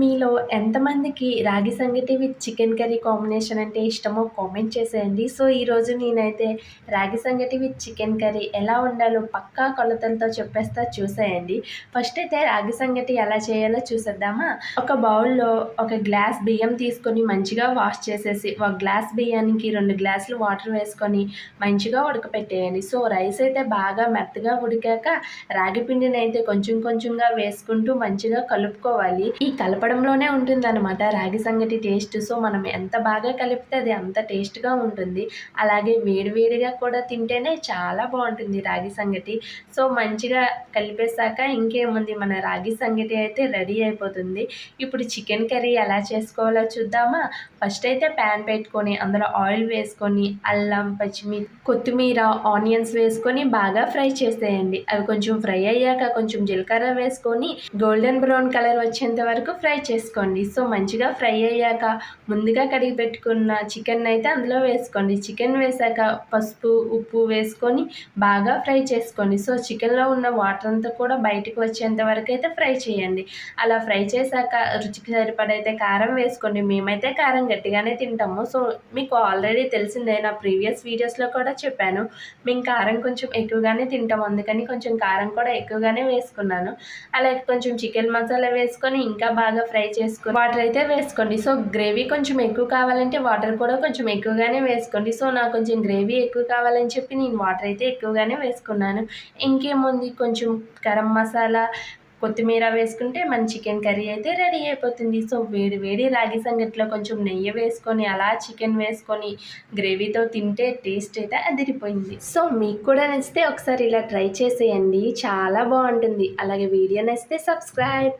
మీలో ఎంతమందికి రాగి సంగటి విత్ చికెన్ కర్రీ కాంబినేషన్ అంటే ఇష్టమో కామెంట్ చేసేయండి. సో ఈరోజు నేనైతే రాగి సంగటి విత్ చికెన్ కర్రీ ఎలా ఉండాలో పక్కా కొలతలతో చెప్పేస్తా చూసేయండి. ఫస్ట్ అయితే రాగి సంగటి ఎలా చేయాలో చూసేద్దామా? ఒక బౌల్లో ఒక గ్లాస్ బియ్యం తీసుకొని మంచిగా వాష్ చేసేసి ఒక గ్లాస్ బియ్యానికి రెండు గ్లాసులు వాటర్ వేసుకొని మంచిగా ఉడకపెట్టేయండి. సో రైస్ అయితే బాగా మెత్తగా ఉడికాక రాగి పిండిని అయితే కొంచెం కొంచెంగా వేసుకుంటూ మంచిగా కలుపుకోవాలి. ఈ కలపడంలోనే ఉంటుందన్నమాట. రాగి సంగటి టేస్ట్ సో మనం ఎంత బాగా కలిపితే అది అంత టేస్ట్గా ఉంటుంది. అలాగే వేడివేడిగా కూడా తింటేనే చాలా బాగుంటుంది రాగి సంగటి. సో మంచిగా కలిపేశాక ఇంకేముంది? మన రాగి సంగటి అయితే రెడీ అయిపోతుంది. ఇప్పుడు చికెన్ కర్రీ ఎలా చేసుకోవాలో చూద్దామా? ఫస్ట్ అయితే ప్యాన్ పెట్టుకొని అందులో ఆయిల్ వేసుకొని అల్లం పచ్చిమిర్చి కొత్తిమీర ఆనియన్స్ వేసుకొని బాగా ఫ్రై చేసేయండి. అవి కొంచెం ఫ్రై అయ్యాక కొంచెం జీలకర్ర వేసుకొని గోల్డెన్ బ్రౌన్ కలర్ వచ్చేంత వరకు ఫ్రై ఫ్రై చేసుకోండి. సో మంచిగా ఫ్రై అయ్యాక ముందుగా కడిగి పెట్టుకున్న చికెన్ అయితే అందులో వేసుకోండి. చికెన్ వేసాక పసుపు ఉప్పు వేసుకొని బాగా ఫ్రై చేసుకోండి. సో చికెన్లో ఉన్న వాటర్ అంతా కూడా బయటకు వచ్చేంత వరకు అయితే ఫ్రై చేయండి. అలా ఫ్రై చేశాక రుచికి సరిపడైతే కారం వేసుకోండి. మేమైతే కారం గట్టిగానే తింటాము. సో మీకు ఆల్రెడీ తెలిసిందే నా ప్రీవియస్ వీడియోస్లో కూడా చెప్పాను. మేము కారం కొంచెం ఎక్కువగానే తింటాం అందుకని కొంచెం కారం కూడా ఎక్కువగానే వేసుకున్నాను. అలాగే కొంచెం చికెన్ మసాలా వేసుకొని ఇంకా బాగా ఫ్రై చేసుకొని వాటర్ అయితే వేసుకోండి. సో గ్రేవీ కొంచెం ఎక్కువ కావాలంటే వాటర్ కూడా కొంచెం ఎక్కువగానే వేసుకోండి. సో నాకు కొంచెం గ్రేవీ ఎక్కువ కావాలని చెప్పి నేను వాటర్ అయితే ఎక్కువగానే వేసుకున్నాను. ఇంకేముంది? కొంచెం గరం మసాలా కొత్తిమీర వేసుకుంటే మన చికెన్ కర్రీ అయితే రెడీ అయిపోతుంది. సో వేడి వేడి రాగి సంగట్లో కొంచెం నెయ్యి వేసుకొని అలా చికెన్ వేసుకొని గ్రేవీతో తింటే టేస్ట్ అయితే అదిరిపోయింది. సో మీకు కూడా నచ్చితే ఒకసారి ఇలా ట్రై చేసేయండి. చాలా బాగుంటుంది. అలాగే వీడియో నచ్చితే సబ్స్క్రైబ్.